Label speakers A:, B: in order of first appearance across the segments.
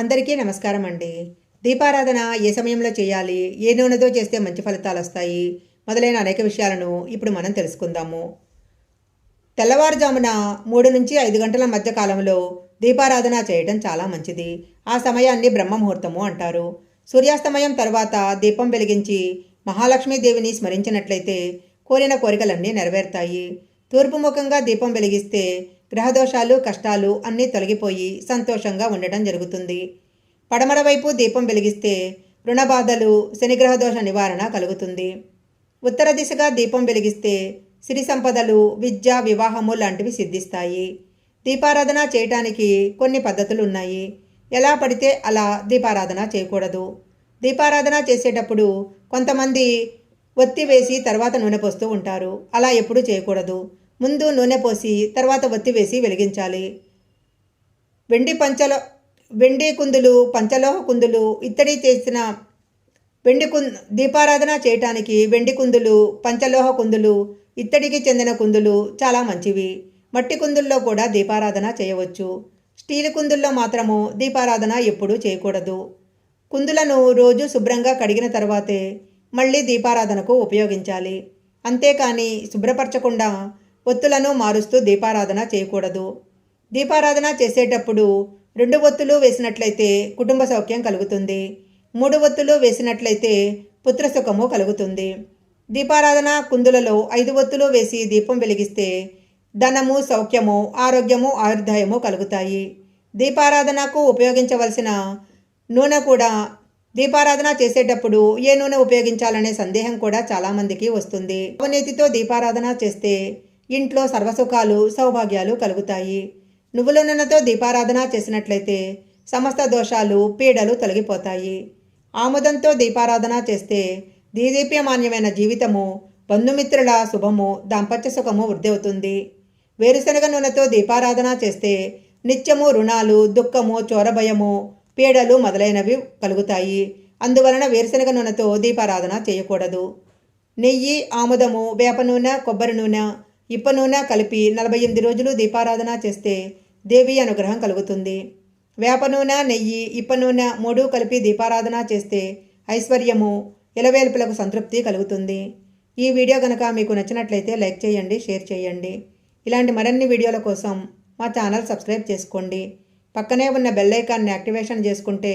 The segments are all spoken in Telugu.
A: అందరికీ నమస్కారం అండి. దీపారాధన ఏ సమయంలో చేయాలి? ఏ నూనెతో చేస్తే మంచి ఫలితాలు వస్తాయి? మొదలైన అనేక విషయాలను ఇప్పుడు మనం తెలుసుకుందాము. తెల్లవారుజామున మూడు నుంచి ఐదు గంటల మధ్య కాలంలో దీపారాధన చేయడం చాలా మంచిది. ఆ సమయాన్ని బ్రహ్మముహూర్తము అంటారు. సూర్యాస్తమయం తర్వాత దీపం వెలిగించి మహాలక్ష్మీదేవిని స్మరించినట్లయితే కోరిన కోరికలన్నీ నెరవేరుతాయి. తూర్పుముఖంగా దీపం వెలిగిస్తే గ్రహదోషాలు కష్టాలు అన్నీ తొలగిపోయి సంతోషంగా ఉండటం జరుగుతుంది. పడమర వైపు దీపం వెలిగిస్తే రుణబాధలు శనిగ్రహదోష నివారణ కలుగుతుంది. ఉత్తర దిశగా దీపం వెలిగిస్తే సిరి సంపదలు విద్య వివాహము లాంటివి సిద్ధిస్తాయి. దీపారాధన చేయటానికి కొన్ని పద్ధతులు ఉన్నాయి. ఎలా పడితే అలా దీపారాధన చేయకూడదు. దీపారాధన చేసేటప్పుడు కొంతమంది ఒత్తి వేసి తర్వాత నూనె పోస్తూ ఉంటారు. అలా ఎప్పుడూ చేయకూడదు. ముందు నూనె పోసి తర్వాత ఒత్తి వేసి వెలిగించాలి. వెండి పంచలో వెండి కుందులు పంచలోహ కుందులు ఇత్తడి చేసిన వెండి కుం దీపారాధన చేయటానికి వెండి కుందులు పంచలోహ కుందులు ఇత్తడికి చెందిన కుందులు చాలా మంచివి. మట్టి కుందుల్లో కూడా దీపారాధన చేయవచ్చు. స్టీల్ కుందుల్లో మాత్రము దీపారాధన ఎప్పుడూ చేయకూడదు. కుందులను రోజు శుభ్రంగా కడిగిన తర్వాతే మళ్ళీ దీపారాధనకు ఉపయోగించాలి. అంతేకాని శుభ్రపరచకుండా ఒత్తులను మారుస్తూ దీపారాధన చేయకూడదు. దీపారాధన చేసేటప్పుడు రెండు ఒత్తులు వేసినట్లయితే కుటుంబ సౌఖ్యం కలుగుతుంది. మూడు ఒత్తులు వేసినట్లయితే పుత్రసుఖము కలుగుతుంది. దీపారాధన కుందులలో ఐదు ఒత్తులు వేసి దీపం వెలిగిస్తే ధనము సౌఖ్యము ఆరోగ్యము ఆయుర్దాయము కలుగుతాయి. దీపారాధనకు ఉపయోగించవలసిన నూనె కూడా దీపారాధన చేసేటప్పుడు ఏ నూనె ఉపయోగించాలనే సందేహం కూడా చాలామందికి వస్తుంది. అవినీతితో దీపారాధన చేస్తే ఇంట్లో సర్వసుఖాలు సౌభాగ్యాలు కలుగుతాయి. నువ్వుల నూనెతో దీపారాధన చేసినట్లయితే సమస్త దోషాలు పీడలు తొలగిపోతాయి. ఆముదంతో దీపారాధన చేస్తే దీదీప్యమాన్యమైన జీవితము బంధుమిత్రుల శుభము దాంపత్య సుఖము వృద్ధి అవుతుంది వేరుశనగ నూనెతో దీపారాధన చేస్తే నిత్యము రుణాలు దుఃఖము చోరభయము పీడలు మొదలైనవి కలుగుతాయి. అందువలన వేరుశనగ నూనెతో దీపారాధన చేయకూడదు. నెయ్యి ఆముదము వేప నూనె కొబ్బరి నూనె ఇప్ప నూనె కలిపి నలభై ఎనిమిది రోజులు దీపారాధన చేస్తే దేవి అనుగ్రహం కలుగుతుంది. వేప నూనె నెయ్యి ఇప్ప నూనె మూడు కలిపి దీపారాధన చేస్తే ఐశ్వర్యము ఇలవేల్పులకు సంతృప్తి కలుగుతుంది. ఈ వీడియో కనుక మీకు నచ్చినట్లయితే లైక్ చేయండి షేర్ చేయండి. ఇలాంటి మరిన్ని వీడియోల కోసం మా ఛానల్ సబ్స్క్రైబ్ చేసుకోండి. పక్కనే ఉన్న బెల్ ఐకాన్ని యాక్టివేషన్ చేసుకుంటే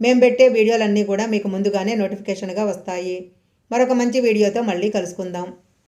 A: మేము పెట్టే వీడియోలన్నీ కూడా మీకు ముందుగానే నోటిఫికేషన్గా వస్తాయి. మరొక మంచి వీడియోతో మళ్ళీ కలుసుకుందాం.